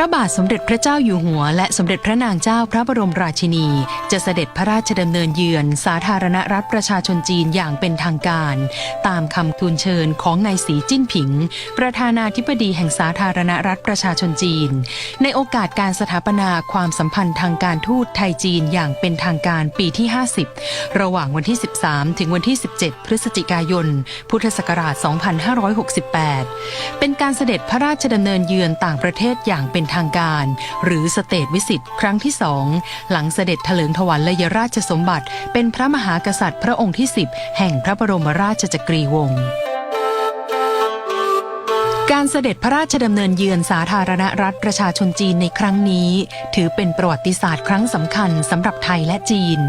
ระบาทสมเด็จพระเจ้าอยู่หัว และสมเด็จพระนางเจ้าพระบรมราชินี จะเสด็จพระราชดำเนินเยือน สาธารณรัฐประชาชนจีนอย่างเป็นทางการ ตามคำทูลเชิญของนายสีจิ้นผิง ประธานาธิบดีแห่งสาธารณรัฐประชาชนจีน ในโอกาสการสถาปนาความสัมพันธ์ทางการทูตไทยจีนอย่างเป็นทางการปีที่ 50 ระหว่างวันที่ 13 ถึงวันที่ 17 พฤศจิกายน พุทธศักราช 2568 เป็นการเสด็จพระราชดำเนินเยือนต่างประเทศอย่างเป็นทางการ หรือสเตทวิสิตครั้งที่สองหลังเสด็จเถลิงถวัลยราชสมบัติ เป็นพระมหากษัตริย์พระองค์ที่ 10 แห่งพระบรมราชจักรีวงศ์ การเสด็จพระราชดำเนินเยือนสาธารณรัฐประชาชนจีนในครั้งนี้ ถือเป็นประวัติศาสตร์ครั้งสำคัญสำหรับไทยและจีน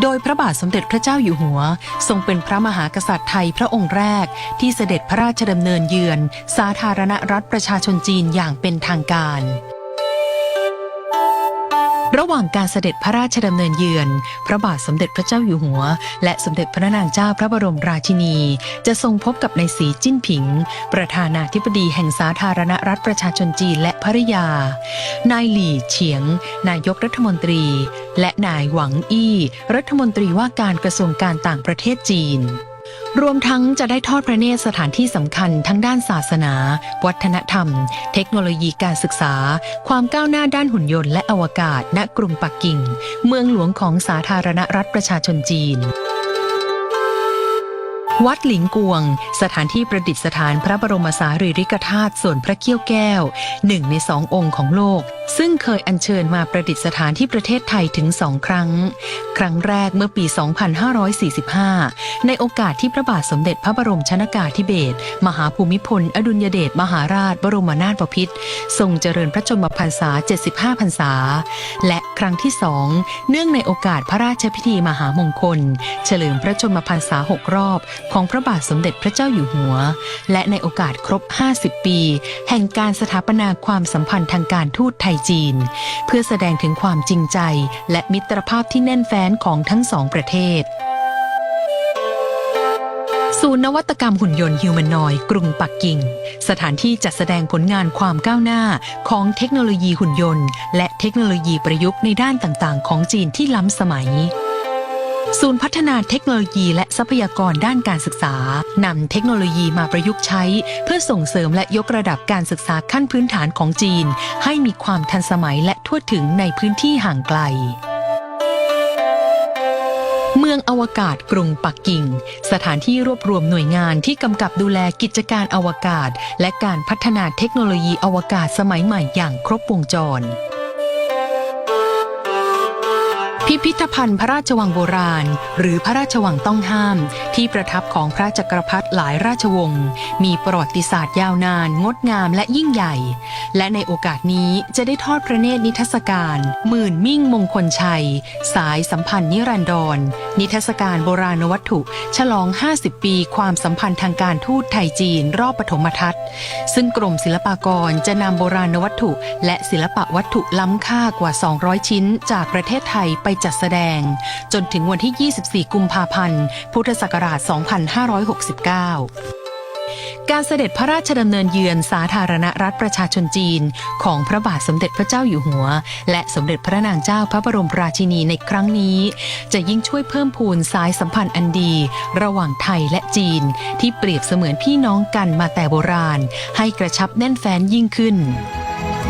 โดยพระบาทสมเด็จพระเจ้าอยู่หัว ทรงเป็นพระมหากษัตริย์ไทยพระองค์แรก ที่เสด็จพระราชดำเนินเยือน สาธารณรัฐประชาชนจีนอย่างเป็นทางการ ระหว่างการเสด็จพระราชดำเนินเยือน พระบาทสมเด็จพระเจ้าอยู่หัว และสมเด็จพระนางเจ้าพระบรมราชินี จะทรงพบกับนายสีจิ้นผิง ประธานาธิบดีแห่งสาธารณรัฐประชาชนจีนและภริยา นายหลี่เฉียง นายกรัฐมนตรี และนายหวังอี้ รัฐมนตรีว่าการกระทรวงการต่างประเทศจีน รวมทั้งจะได้ทอดพระเนตรสถานที่สำคัญทั้งด้านศาสนา วัฒนธรรม เทคโนโลยีการศึกษา ความก้าวหน้าด้านหุ่นยนต์และอวกาศณกรุงปักกิ่ง เมืองหลวงของสาธารณรัฐประชาชนจีน วัดหลิงกวง สถานที่ประดิษฐานพระบรมสารีริกธาตุส่วนพระเกี้ยวแก้ว หนึ่งในสององค์ของโลก ซึ่งเคยอัญเชิญมาประดิษฐานที่ประเทศไทยถึงสองครั้ง ครั้งแรกเมื่อปี 2545 ในโอกาสที่พระบาทสมเด็จพระบรมชนากาธิเบศรมหาภูมิพล อดุลยเดชมหาราชบรมนาถบพิตรทรงเจริญพระชนมพรรษา 75 พรรษา และ รั้งที่สองเนื่องในโอกาสพระราชพิธีมหามงคล เฉลิมพระชนมพรรษาหกรอบของพระบาทสมเด็จพระเจ้าอยู่หัว และในโอกาสครบ 50 ปี แห่งการสถาปนาความสัมพันธ์ทางการทูตไทยจีน เพื่อแสดงถึงความจริงใจและมิตรภาพที่แน่นแฟ้นของทั้งสองประเทศ ศูนย์นวัตกรรมหุ่นยนต์ฮิวแมนนอย์กรุงปักกิ่ง สถานที่จัดแสดงผลงานความก้าวหน้าของเทคโนโลยีหุ่นยนต์ และเทคโนโลยีประยุกต์ในด้านต่างๆ ของจีนที่ล้ำสมัย ศูนย์พัฒนาเทคโนโลยีและทรัพยากรด้านการศึกษานำเทคโนโลยีมาประยุกต์ใช้ เพื่อส่งเสริมและยกระดับการศึกษาขั้นพื้นฐานของจีน ให้มีความทันสมัยและทั่วถึงในพื้นที่ห่างไกล มืองอวกาศกรุงปักกิ่ง สถานที่รวบรวมหน่วยงานที่กำกับดูแลกิจการอวกาศ และการพัฒนาเทคโนโลยีอวกาศสมัยใหม่อย่างครบวงจร พิพิธภัณฑ์พระราชวังโบราณ หรือพระราชวังต้องห้าม ที่ประทับของพระจักรพรรดิหลายราชวงศ์มีประวัติศาสตร์ยาวนาน งดงามและยิ่งใหญ่ และในโอกาสนี้จะได้ทอดพระเนตรนิทรรศการหมื่นมิ่งมงคลชัย สายสัมพันธ์นิรันดร นิทรรศการโบราณวัตถุ ฉลอง 50 ปีความสัมพันธ์ทางการทูตไทยจีน รอบปฐมทัศน์ ซึ่งกรมศิลปากรจะนำโบราณวัตถุ และศิลปะวัตถุล้ำค่ากว่า 200 ชิ้น จากประเทศไทยไปจัดแสดง จนถึงวันที่ 24 กุมภาพันธ์ พุทธศักราช 2569การเสด็จพระราชดำเนินเยือนสาธารณรัฐประชาชนจีน ของพระบาทสมเด็จพระเจ้าอยู่หัว และสมเด็จพระนางเจ้าพระบรมราชินีในครั้งนี้ จะยิ่งช่วยเพิ่มพูนสายสัมพันธ์อันดี ระหว่างไทยและจีน ที่เปรียบเสมือนพี่น้องกันมาแต่โบราณ ให้กระชับแน่นแฟ้นยิ่งขึ้น